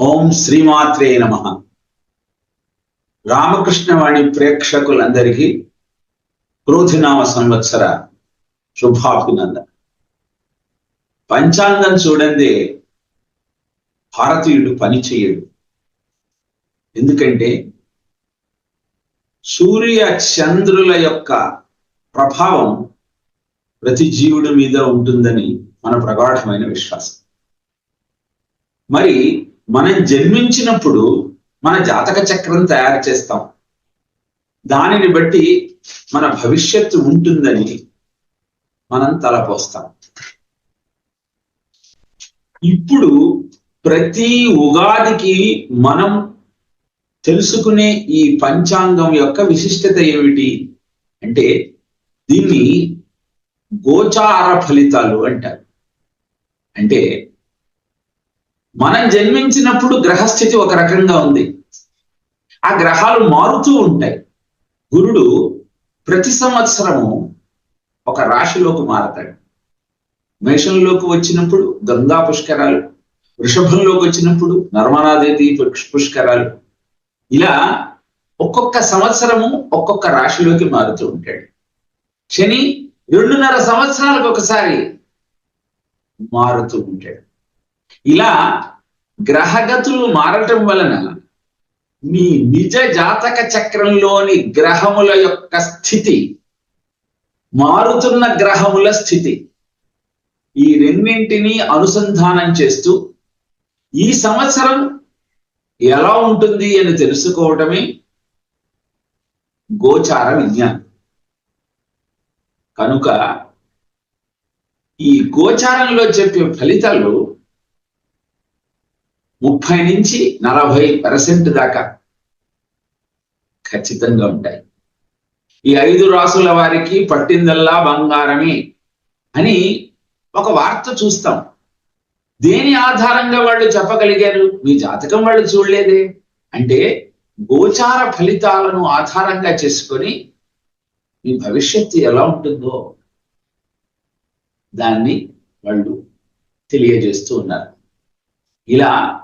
ఓం శ్రీమాత్రే నమ. రామకృష్ణవాణి ప్రేక్షకులందరికీ క్రోధినామ సంవత్సర శుభాభినందన. పంచాంగం చూడందే భారతీయుడు పని చేయడు ఎందుకంటే సూర్య చంద్రుల యొక్క ప్రభావం ప్రతి జీవుడి మీద ఉంటుందని మన ప్రగాఢమైన విశ్వాసం. మరి మనం జన్మించినప్పుడు మన జాతక చక్రం తయారు చేస్తాం. దానిని బట్టి మన భవిష్యత్తు ఉంటుందని మనం తలపోస్తాం. ఇప్పుడు ప్రతి ఉగాదికి మనం తెలుసుకునే ఈ పంచాంగం యొక్క విశిష్టత ఏమిటి అంటే దీన్ని గోచార ఫలితాలు అంటారు. అంటే మనం జన్మించినప్పుడు గ్రహస్థితి ఒక రకంగా ఉంది. ఆ గ్రహాలు మారుతూ ఉంటాయి. గురుడు ప్రతి సంవత్సరము ఒక రాశిలోకి మారతాడు. మేషంలోకి వచ్చినప్పుడు గంగా పుష్కరాలు వృషభంలోకి వచ్చినప్పుడు నర్మదాదేవి పుష్కరాలు. ఇలా ఒక్కొక్క సంవత్సరము ఒక్కొక్క రాశిలోకి మారుతూ ఉంటాడు. శని రెండున్నర సంవత్సరాలకు ఒకసారి మారుతూ ఉంటాడు. ఇలా గ్రహగతులు మారటం వలన మీ నిజ జాతక చక్రంలోని గ్రహముల యొక్క స్థితి మారుతున్న గ్రహముల స్థితి ఈ రెండింటినీ అనుసంధానం చేస్తూ ఈ సంవత్సరం ఎలా ఉంటుంది అని తెలుసుకోవటమే గోచార విజ్ఞానం. కనుక ఈ గోచారంలో చెప్పే ఫలితాలు ముప్పై నుంచి నలభై పర్సెంట్ దాకా ఖచ్చితంగా ఉంటాయి. ఈ ఐదు రాసుల వారికి పట్టిందల్లా బంగారమే అని ఒక వార్త చూస్తాం. దేని ఆధారంగా వాళ్ళు చెప్పగలిగారు? మీ జాతకం వాళ్ళు చూడలేదే. అంటే గోచార ఫలితాలను ఆధారంగా చేసుకొని మీ భవిష్యత్తు ఎలా ఉంటుందో దాన్ని వాళ్ళు తెలియజేస్తూ ఉన్నారు. ఇలా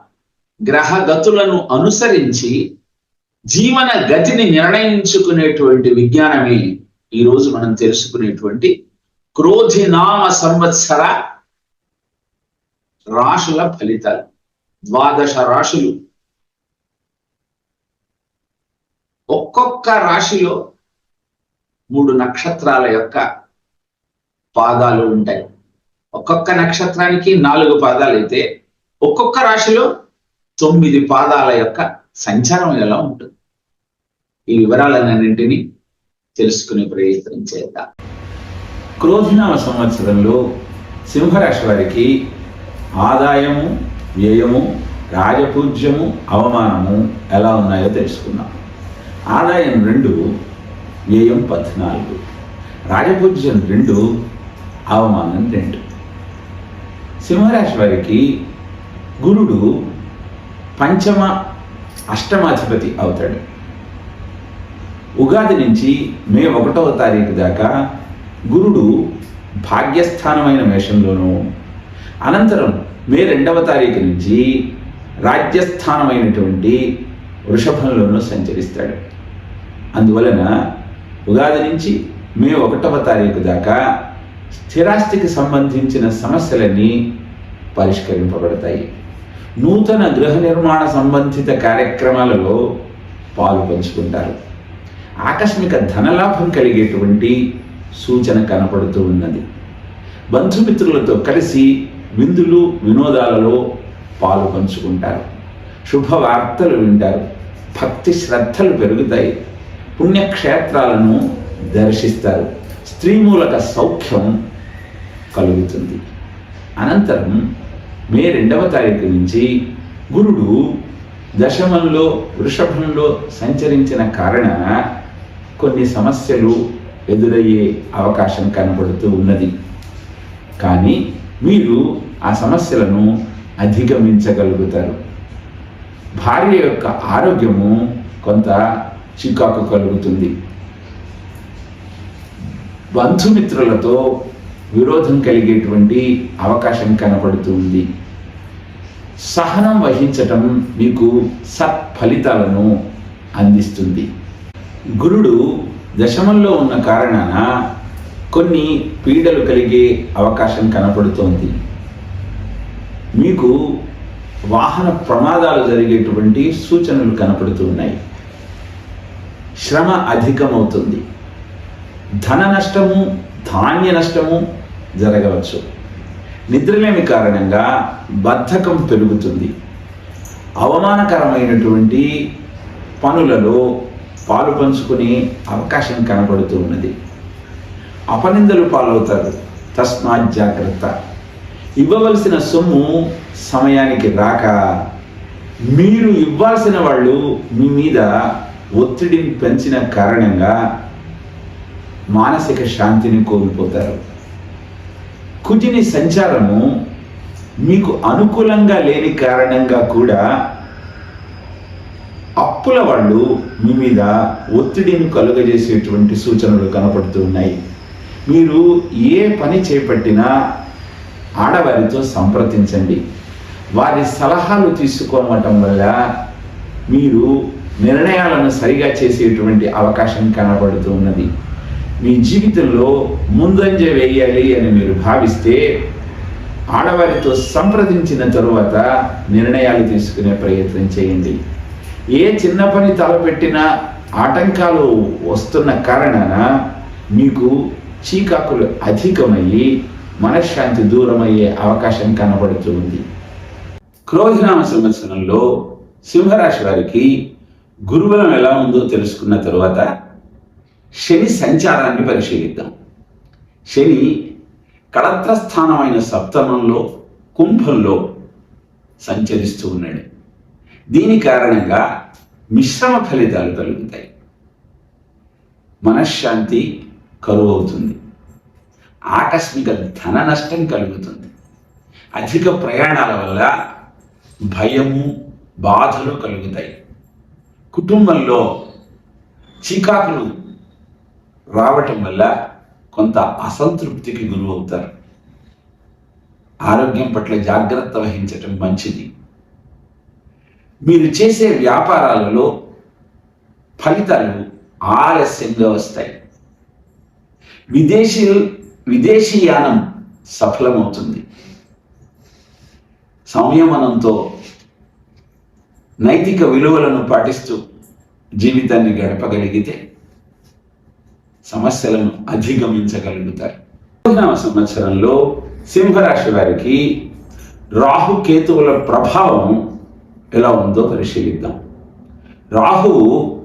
గ్రహగతులను అనుసరించి జీవన గతిని నిర్ణయించుకునేటువంటి విజ్ఞానమే ఈరోజు మనం తెలుసుకునేటువంటి క్రోధినామ సంవత్సర రాశుల ఫలితాలు. ద్వాదశ రాశులు. ఒక్కొక్క రాశిలో మూడు నక్షత్రాల యొక్క పాదాలు ఉంటాయి. ఒక్కొక్క నక్షత్రానికి నాలుగు పాదాలు అయితే ఒక్కొక్క రాశిలో తొమ్మిది పాదాల యొక్క సంచారం ఎలా ఉంటుంది? ఈ వివరాలన్నింటినీ తెలుసుకునే ప్రయత్నం చేద్దాం. క్రోధినామ సంవత్సరంలో సింహరాశి వారికి ఆదాయము వ్యయము రాజపూజ్యము అవమానము ఎలా ఉన్నాయో తెలుసుకుందాం. ఆదాయం రెండు వ్యయం పద్నాలుగు. రాజపూజ్యం రెండు అవమానం రెండు. సింహరాశి వారికి గురుడు పంచమ అష్టమాధిపతి అవుతాడు. ఉగాది నుంచి మే ఒకటవ తారీఖు దాకా గురుడు భాగ్యస్థానమైన మేషంలోనూ అనంతరం మే రెండవ తారీఖు నుంచి రాజ్యస్థానమైనటువంటి వృషభంలోనూ సంచరిస్తాడు. అందువలన ఉగాది నుంచి మే ఒకటవ తారీఖు దాకా స్థిరాస్తికి సంబంధించిన సమస్యలన్నీ పరిష్కరింపబడతాయి. నూతన గృహ నిర్మాణ సంబంధిత కార్యక్రమాలలో పాలు పంచుకుంటారు. ఆకస్మిక ధనలాభం కలిగేటువంటి సూచన కనపడుతూ ఉన్నది. బంధుమిత్రులతో కలిసి విందులు వినోదాలలో పాలు పంచుకుంటారు. శుభవార్తలు వింటారు. భక్తి శ్రద్ధలు పెరుగుతాయి. పుణ్యక్షేత్రాలను దర్శిస్తారు. స్త్రీమూలక సౌఖ్యం కలుగుతుంది. అనంతరం మే రెండవ తారీఖు నుంచి గురుడు దశమంలో వృషభంలో సంచరించిన కారణ కొన్ని సమస్యలు ఎదురయ్యే అవకాశం కనబడుతూ ఉన్నది. కానీ మీరు ఆ సమస్యలను అధిగమించగలుగుతారు. భార్య యొక్క ఆరోగ్యము కొంత చికాకు కలుగుతుంది. బంధుమిత్రులతో విరోధం కలిగేటువంటి అవకాశం కనపడుతుంది సహనం వహించటం మీకు సత్ఫలితాలను అందిస్తుంది. గురుడు దశమంలో ఉన్న కారణాన కొన్ని పీడలు కలిగే అవకాశం కనపడుతోంది. మీకు వాహన ప్రమాదాలు జరిగేటువంటి సూచనలు కనపడుతూ ఉన్నాయి శ్రమ అధికమవుతుంది. ధన నష్టము ధాన్య నష్టము జరగవచ్చు. నిద్రలేమి కారణంగా బద్ధకం పెరుగుతుంది. అవమానకరమైనటువంటి పనులలో పాలు పంచుకునే అవకాశం కనపడుతూ ఉన్నది. అపనిందలు పాలవుతారు. తస్మాత్ జాగ్రత్త. ఇవ్వవలసిన సొమ్ము సమయానికి రాక మీరు ఇవ్వాల్సిన వాళ్ళు మీ మీద ఒత్తిడిని పెంచిన కారణంగా మానసిక శాంతిని కోల్పోతారు. కుజిని సంచారము మీకు అనుకూలంగా లేని కారణంగా కూడా అప్పుల వాళ్ళు మీ మీద ఒత్తిడిని కలుగజేసేటువంటి సూచనలు కనపడుతూ ఉన్నాయి. మీరు ఏ పని చేపట్టినా ఆడవారితో సంప్రదించండి. వారి సలహాలు తీసుకోవటం వల్ల మీరు నిర్ణయాలను సరిగా చేసేటువంటి అవకాశం కనబడుతూ ఉన్నది. మీ జీవితంలో ముందంజ వేయాలి అని మీరు భావిస్తే ఆడవారితో సంప్రదించిన తరువాత నిర్ణయాలు తీసుకునే ప్రయత్నం చేయండి. ఏ చిన్న పని తలపెట్టినా ఆటంకాలు వస్తున్న కారణాన మీకు చీకాకులు అధికమయ్యి మనశ్శాంతి దూరమయ్యే అవకాశం కనబడుతూ ఉంది. క్రోధినామ సంవత్సరంలో సింహరాశి వారికి గురుబలం ఎలా ఉందో తెలుసుకున్న తరువాత శని సంచారాన్ని పరిశీలిద్దాం. శని కళత్రస్థానమైన సప్తమంలో కుంభంలో సంచరిస్తూ ఉన్నాడు. దీని కారణంగా మిశ్రమ ఫలితాలు కలుగుతాయి మనశ్శాంతి కరువు అవుతుంది ఆకస్మిక ధన నష్టం కలుగుతుంది. అధిక ప్రయాణాల వల్ల భయము బాధలు కలుగుతాయి. కుటుంబంలో చికాకులు రావటం వల్ల కొంత అసంతృప్తికి గురవుతారు ఆరోగ్యం పట్ల జాగ్రత్త వహించటం మంచిది. మీరు చేసే వ్యాపారాలలో ఫలితాలు ఆలస్యంగా వస్తాయి. విదేశీ విదేశీయానం సఫలమవుతుంది. సంయమనంతో నైతిక విలువలను పాటిస్తూ జీవితాన్ని గడపగలిగితే సమస్యలను అధిగమించగలుగుతారు. పద్నాలుగు సంవత్సరంలో సింహరాశి వారికి రాహు కేతువుల ప్రభావం ఎలా ఉందో పరిశీలిద్దాం. రాహువు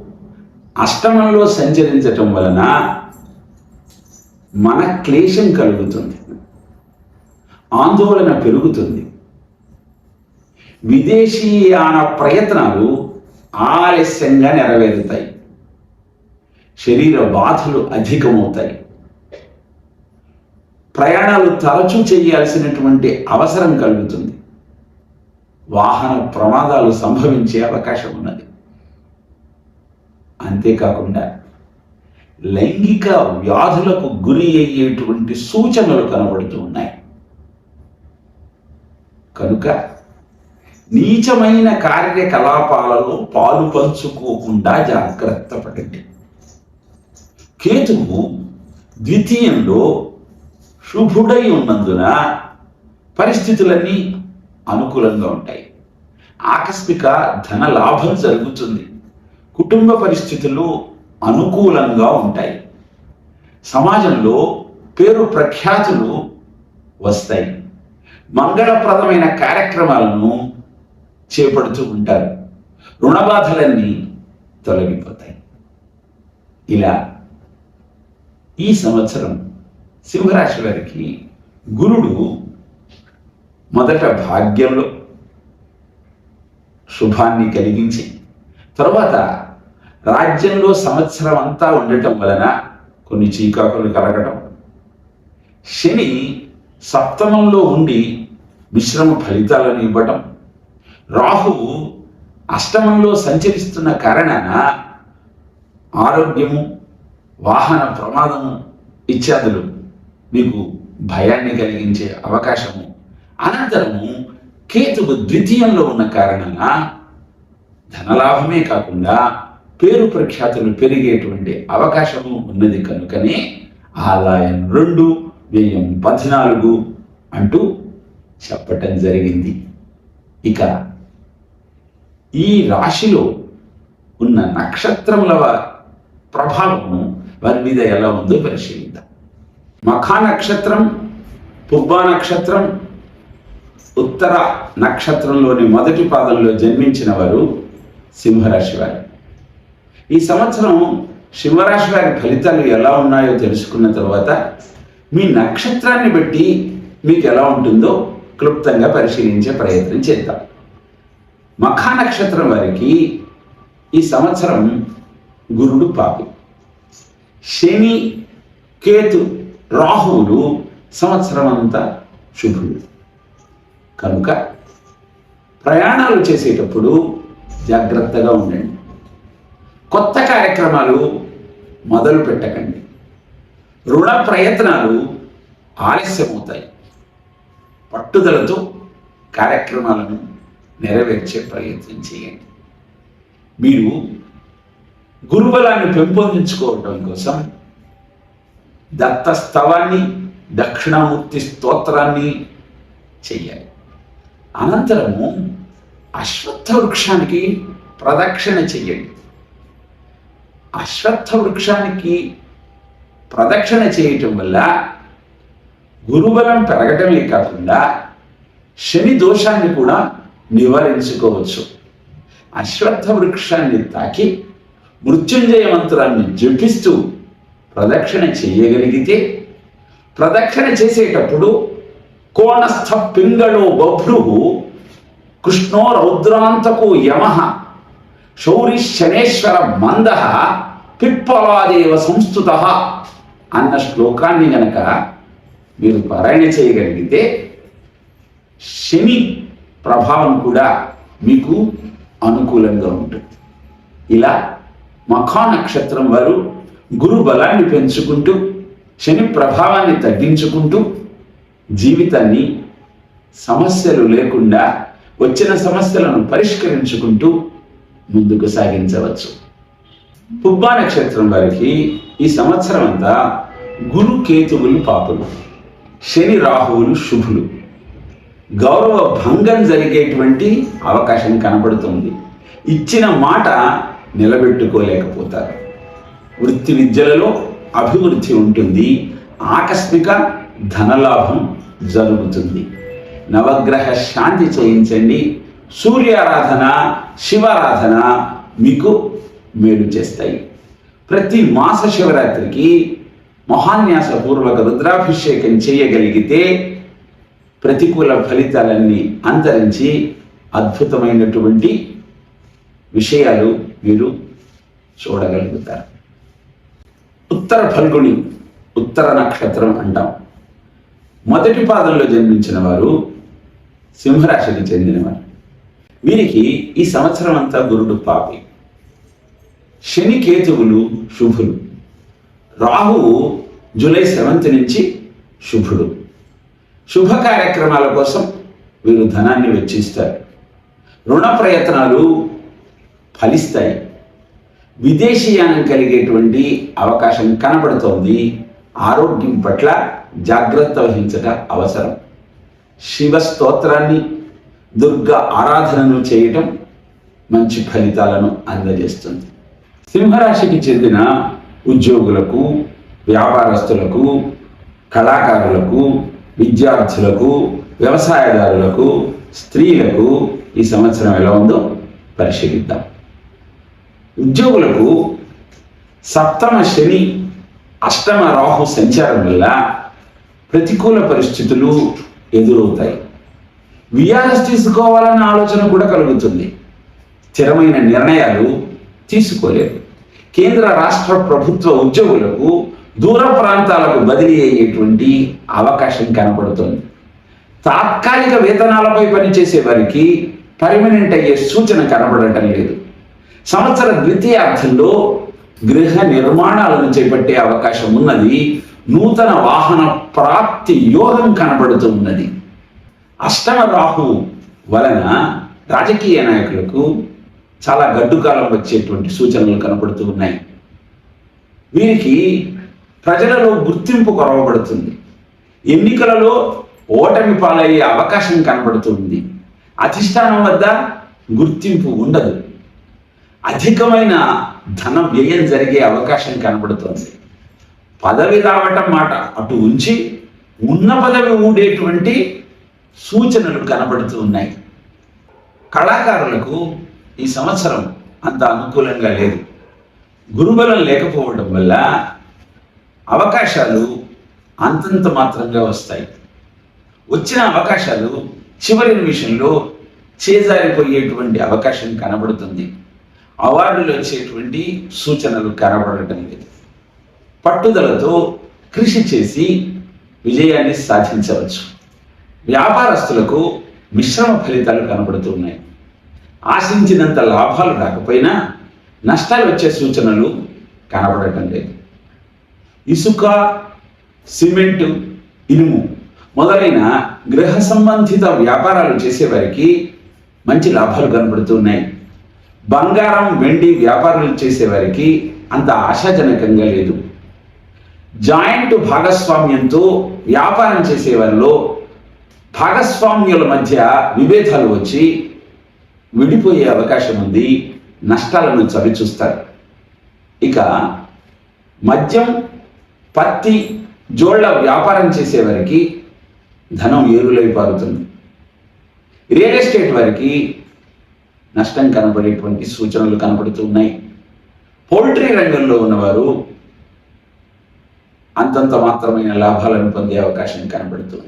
అష్టమంలో సంచరించటం వలన మన క్లేశం కలుగుతుంది. ఆందోళన పెరుగుతుంది. విదేశీయాన ప్రయత్నాలు ఆలస్యంగా నెరవేరుతాయి. శరీర బాధలు అధికమవుతాయి. ప్రయాణాలు తరచూ చేయాల్సినటువంటి అవసరం కలుగుతుంది. వాహన ప్రమాదాలు సంభవించే అవకాశం ఉన్నది. అంతేకాకుండా లైంగిక వ్యాధులకు గురి అయ్యేటువంటి సూచనలు కనబడుతూ ఉన్నాయి. కనుక నీచమైన కార్యకలాపాలలో పాలు పంచుకోకుండా జాగ్రత్త పడండి. కేతువు ద్వితీయంలో శుభుడై ఉన్నందున పరిస్థితులన్నీ అనుకూలంగా ఉంటాయి. ఆకస్మిక ధన లాభం జరుగుతుంది. కుటుంబ పరిస్థితులు అనుకూలంగా ఉంటాయి. సమాజంలో పేరు ప్రఖ్యాతులు వస్తాయి. మంగళప్రదమైన కార్యక్రమాలను చేపడుతూ ఉంటారు. రుణబాధలన్నీ తొలగిపోతాయి. ఇలా ఈ సంవత్సరం సింహరాశి వారికి గురుడు మొదట భాగ్యంలో శుభాన్ని కలిగించి తరువాత రాజ్యంలో సంవత్సరం అంతా ఉండటం వలన కొన్ని చీకాకులు కలగటం. శని సప్తమంలో ఉండి మిశ్రమ ఫలితాలను ఇవ్వటం. రాహువు అష్టమంలో సంచరిస్తున్న కారణాన ఆరోగ్యము వాహన ప్రమాదము ఇత్యాదులు మీకు భయాన్ని కలిగించే అవకాశము. అనంతరము కేతువు ద్వితీయంలో ఉన్న కారణంగా ధనలాభమే కాకుండా పేరు ప్రఖ్యాతులు పెరిగేటువంటి అవకాశము ఉన్నది కనుకనే ఆదాయం రెండు వ్యయం పద్నాలుగు అంటూ చెప్పటం జరిగింది. ఇక ఈ రాశిలో ఉన్న నక్షత్రముల ప్రభావము వారి మీద ఎలా ఉందో పరిశీలిద్దాం. మఖా నక్షత్రం పుబ్బా నక్షత్రం ఉత్తర నక్షత్రంలోని మొదటి పాదంలో జన్మించిన వారు సింహరాశి వారు. ఈ సంవత్సరం సింహరాశి వారి ఫలితాలు ఎలా ఉన్నాయో తెలుసుకున్న తర్వాత మీ నక్షత్రాన్ని బట్టి మీకు ఎలా ఉంటుందో క్లుప్తంగా పరిశీలించే ప్రయత్నం చేద్దాం. మఖా నక్షత్రం వారికి ఈ సంవత్సరం గురుడు పాపి. శని కేతు రాహువులు సంవత్సరం అంతా శుభులు. కనుక ప్రయాణాలు చేసేటప్పుడు జాగ్రత్తగా ఉండండి. కొత్త కార్యక్రమాలు మొదలు పెట్టకండి. రుణ ప్రయత్నాలు ఆలస్యమవుతాయి. పట్టుదలతో కార్యక్రమాలను నెరవేర్చే ప్రయత్నం చేయండి. మీరు గురుబలాన్ని పెంపొందించుకోవటం కోసం దత్తస్తవాన్ని దక్షిణామూర్తి స్తోత్రాన్ని చెయ్యాలి. అనంతరము అశ్వత్థ వృక్షానికి ప్రదక్షిణ చెయ్యండి. అశ్వత్థ వృక్షానికి ప్రదక్షిణ చేయటం వల్ల గురుబలం పెరగటమే కాకుండా శని దోషాన్ని కూడా నివారించుకోవచ్చు. అశ్వత్థ వృక్షాన్ని తాకి మృత్యుంజయ మంత్రాన్ని జపిస్తూ ప్రదక్షిణ చేయగలిగితే ప్రదక్షిణ చేసేటప్పుడు కోణస్థ పింగళో బభ్రు కృష్ణో రౌద్రాంతకు యమ శౌరి శనేశ్వర మంద పిప్పలాదేవ సంస్థుత అన్న శ్లోకాన్ని గనక మీరు పారాయణ చేయగలిగితే శని ప్రభావం కూడా మీకు అనుకూలంగా ఉంటుంది. ఇలా మఖా నక్షత్రం వారు గురు బలాన్ని పెంచుకుంటూ శని ప్రభావాన్ని తగ్గించుకుంటూ జీవితాన్ని సమస్యలు లేకుండా వచ్చిన సమస్యలను పరిష్కరించుకుంటూ ముందుకు సాగించవచ్చు. పుబ్బా నక్షత్రం వారికి ఈ సంవత్సరం అంతా గురు కేతువులు పాపులు శని రాహువులు శుభులు. గౌరవ భంగం జరిగేటువంటి అవకాశం కనపడుతుంది. ఇచ్చిన మాట నిలబెట్టుకోలేకపోతారు. వృత్తి విద్యలలో అభివృద్ధి ఉంటుంది ఆకస్మిక ధనలాభం జరుగుతుంది. నవగ్రహ శాంతి చేయించండి సూర్యారాధన శివారాధన మీకు మేలు చేస్తాయి. ప్రతి మాస శివరాత్రికి మహాన్యాసపూర్వక రుద్రాభిషేకం చేయగలిగితే ప్రతికూల ఫలితాలన్నీ అంతరించి అద్భుతమైనటువంటి విషయాలు మీరు చూడగలుగుతారు. ఉత్తర ఫల్గుణి ఉత్తర నక్షత్రం అంటాం. మొదటి పాదంలో జన్మించిన వారు సింహరాశికి చెందినవారు. వీరికి ఈ సంవత్సరం అంతా గురుడు పాపి. శని కేతువులు శుభులు. రాహువు జూలై సెవెంత్ నుంచి శుభుడు. శుభ కార్యక్రమాల కోసం వీరు ధనాన్ని వెచ్చిస్తారు. రుణ ప్రయత్నాలు ఫలిస్తాయి. విదేశీయానం కలిగేటువంటి అవకాశం కనబడుతోంది ఆరోగ్యం పట్ల జాగ్రత్త వహించట అవసరం. శివ స్తోత్రాన్ని దుర్గ ఆరాధనను చేయటం మంచి ఫలితాలను అందజేస్తుంది. సింహరాశికి చెందిన ఉద్యోగులకు వ్యాపారస్తులకు కళాకారులకు విద్యార్థులకు వ్యవసాయదారులకు స్త్రీలకు ఈ సంవత్సరం ఎలా ఉందో పరిశీలిద్దాం. ఉద్యోగులకు సప్తమ శని అష్టమ రాహు సంచారం వల్ల ప్రతికూల పరిస్థితులు ఎదురవుతాయి. విఆర్ఎస్ తీసుకోవాలన్న ఆలోచన కూడా కలుగుతుంది. స్థిరమైన నిర్ణయాలు తీసుకోలేరు కేంద్ర రాష్ట్ర ప్రభుత్వ ఉద్యోగులకు దూర ప్రాంతాలకు బదిలీ అయ్యేటువంటి అవకాశం కనపడుతుంది. తాత్కాలిక వేతనాలపై పనిచేసే వారికి పర్మనెంట్ అయ్యే సూచన కనబడటం లేదు. సంవత్సర ద్వితీయార్థంలో గృహ నిర్మాణాలను చేపట్టే అవకాశం ఉన్నది. నూతన వాహన ప్రాప్తి యోగం కనబడుతూ ఉన్నది. అష్టమ రాహు వలన రాజకీయ నాయకులకు చాలా గడ్డుకాలం వచ్చేటువంటి సూచనలు కనపడుతూ ఉన్నాయి. వీరికి ప్రజలలో గుర్తింపు కొరవబడుతుంది. ఎన్నికలలో ఓటమి పాలయ్యే అవకాశం కనబడుతుంది అధిష్టానం వద్ద గుర్తింపు ఉండదు. అధికమైన ధన వ్యయం జరిగే అవకాశం కనబడుతుంది. పదవి రావటం మాట అటు ఉంచి ఉన్న పదవి ఊడేటువంటి సూచనలు కనబడుతూ ఉన్నాయి. కళాకారులకు ఈ సంవత్సరం అంత అనుకూలంగా లేదు. గురుబలం లేకపోవడం వల్ల అవకాశాలు అంతంత మాత్రంగా వస్తాయి. వచ్చిన అవకాశాలు చివరి నిమిషంలో చేజారిపోయేటువంటి అవకాశం కనబడుతుంది. అవార్డులు వచ్చేటువంటి సూచనలు కనబడటం లేదు. పట్టుదలతో కృషి చేసి విజయాన్ని సాధించవచ్చు. వ్యాపారస్తులకు మిశ్రమ ఫలితాలు కనబడుతున్నాయి ఆశించినంత లాభాలు రాకపోయినా నష్టాలు వచ్చే సూచనలు కనబడటం లేదు. ఇసుక సిమెంటు ఇనుము మొదలైన గృహ సంబంధిత వ్యాపారాలు చేసేవారికి మంచి లాభాలు కనబడుతున్నాయి బంగారం వెండి వ్యాపారాలు చేసేవారికి అంత ఆశాజనకంగా లేదు. జాయింట్ భాగస్వామ్యంతో వ్యాపారం చేసేవారిలో భాగస్వామ్యుల మధ్య విభేదాలు వచ్చి విడిపోయే అవకాశం ఉంది నష్టాలను చవిచూస్తారు. ఇక మద్యం పత్తి జోళ్ళ వ్యాపారం చేసేవారికి ధనం ఏరులై పారుతుంది. రియల్ ఎస్టేట్ వారికి నష్టం కనబడేటువంటి సూచనలు కనబడుతున్నాయి. పౌల్ట్రీ రంగంలో ఉన్నవారు అంతంత మాత్రమైన లాభాలను పొందే అవకాశం కనబడుతుంది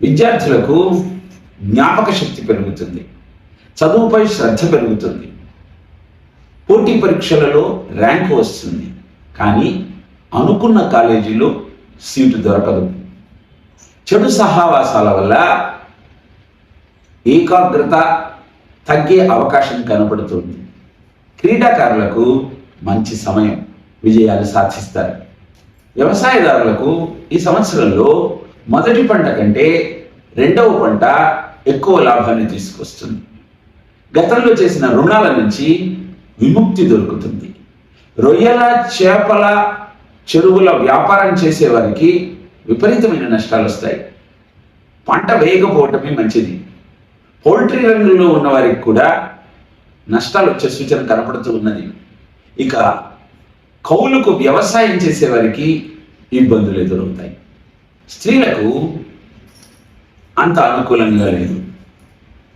విద్యార్థులకు జ్ఞాపక శక్తి పెరుగుతుంది. చదువుపై శ్రద్ధ పెరుగుతుంది. పోటీ పరీక్షలలో ర్యాంక్ వస్తుంది. కానీ అనుకున్న కాలేజీలో సీటు దొరకదు. చెడు సహావాసాల వల్ల ఏకాగ్రత తగ్గే అవకాశం కనబడుతుంది క్రీడాకారులకు మంచి సమయం విజయాలు సాధిస్తారు. వ్యవసాయదారులకు ఈ సంవత్సరంలో మొదటి పంట కంటే రెండవ పంట ఎక్కువ లాభాన్ని తీసుకొస్తుంది. గతంలో చేసిన రుణాల నుంచి విముక్తి దొరుకుతుంది. రొయ్యల చేపల చెరువుల వ్యాపారం చేసేవారికి విపరీతమైన నష్టాలు వస్తాయి పంట వేయకపోవటమే మంచిది. పౌల్ట్రీ రంగంలో ఉన్న వారికి కూడా నష్టాలు వచ్చే సూచన కనపడుతూ ఉన్నది ఇక కౌలుకు వ్యవసాయం చేసేవారికి ఇబ్బందులు ఎదురవుతాయి స్త్రీలకు అంత అనుకూలంగా లేదు.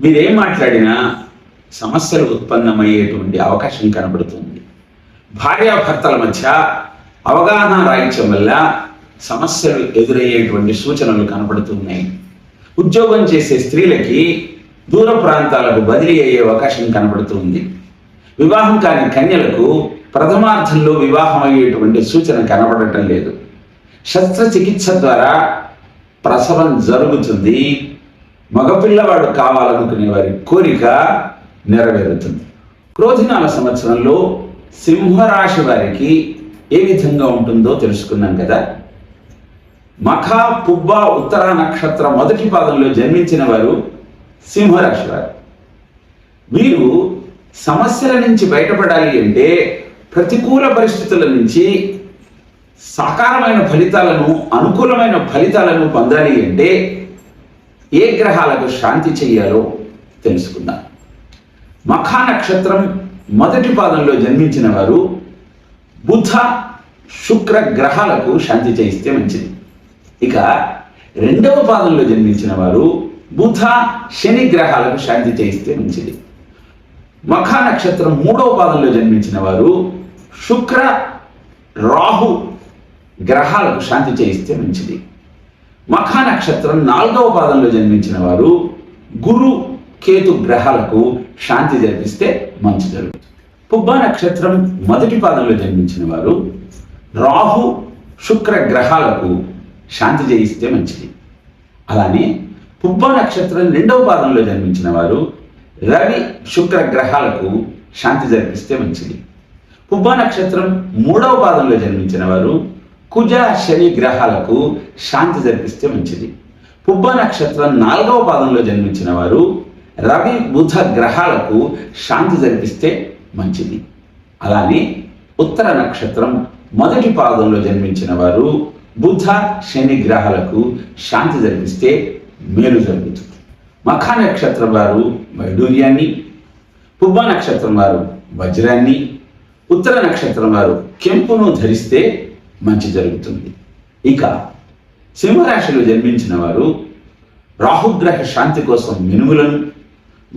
మీరేం మాట్లాడినా సమస్యలు ఉత్పన్నమయ్యేటువంటి అవకాశం కనబడుతుంది. భార్యాభర్తల మధ్య అవగాహన రాయించడం వల్ల సమస్యలు ఎదురయ్యేటువంటి సూచనలు కనబడుతున్నాయి. ఉద్యోగం చేసే స్త్రీలకి దూర ప్రాంతాలకు బదిలీ అయ్యే అవకాశం కనబడుతుంది. వివాహం కాని కన్యలకు ప్రథమార్థంలో వివాహం అయ్యేటువంటి సూచన కనబడటం లేదు. శస్త్రచికిత్స ద్వారా ప్రసవం జరుగుతుంది. మగపిల్లవాడు కావాలనుకునే వారి కోరిక నెరవేరుతుంది. క్రోధినాల సంవత్సరంలో సింహరాశి వారికి ఏ విధంగా ఉంటుందో తెలుసుకున్నాం కదా. మఖ పుబ్బ ఉత్తర నక్షత్ర మొదటి పాదంలో జన్మించిన వారు సింహరాశి వారు వీరు సమస్యల నుంచి బయటపడాలి అంటే ప్రతికూల పరిస్థితుల నుంచి సాకారమైన ఫలితాలను అనుకూలమైన ఫలితాలను పొందాలి అంటే ఏ గ్రహాలకు శాంతి చెయ్యాలో తెలుసుకుందాం. మఖా నక్షత్రం మొదటి పాదంలో జన్మించిన వారు బుధ శుక్ర గ్రహాలకు శాంతి చేయిస్తే మంచిది. ఇక రెండవ పాదంలో జన్మించిన వారు బుధ శని గ్రహాలకు శాంతి చేయిస్తే మంచిది. మఖా నక్షత్రం మూడవ పాదంలో జన్మించిన వారు శుక్ర రాహు గ్రహాలకు శాంతి చేయిస్తే మంచిది. మఖా నక్షత్రం నాలుగవ పాదంలో జన్మించిన వారు గురు కేతు గ్రహాలకు శాంతి జరిపిస్తే మంచి జరుగుతుంది. పుబ్బ నక్షత్రం మొదటి పాదంలో జన్మించిన వారు రాహు శుక్ర గ్రహాలకు శాంతి చేయిస్తే మంచిది. అలానే పుబ్బ నక్షత్రం రెండవ పాదంలో జన్మించిన వారు రవి శుక్ర గ్రహాలకు శాంతి జరిపిస్తే మంచిది. పుబ్బ నక్షత్రం మూడవ పాదంలో జన్మించిన వారు కుజ శని గ్రహాలకు శాంతి జరిపిస్తే మంచిది. పుబ్బ నక్షత్రం నాలుగవ పాదంలో జన్మించిన వారు రవి బుధ గ్రహాలకు శాంతి జరిపిస్తే మంచిది. అలానే ఉత్తర నక్షత్రం మొదటి పాదంలో జన్మించిన వారు బుధ శని గ్రహాలకు శాంతి జరిపిస్తే మేలు జరుగుతుంది మఖ నక్షత్రం వారు వైడూర్యాన్ని పుబ్బ నక్షత్రం వారు వజ్రాన్ని ఉత్తర నక్షత్రం వారు కెంపును ధరిస్తే మంచి జరుగుతుంది. ఇక సింహరాశిలో జన్మించిన వారు రాహుగ్రహ శాంతి కోసం మినుములను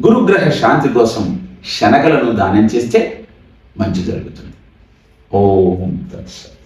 గురుగ్రహ శాంతి కోసం శనగలను దానం చేస్తే మంచి జరుగుతుంది. ఓం తత్సత్.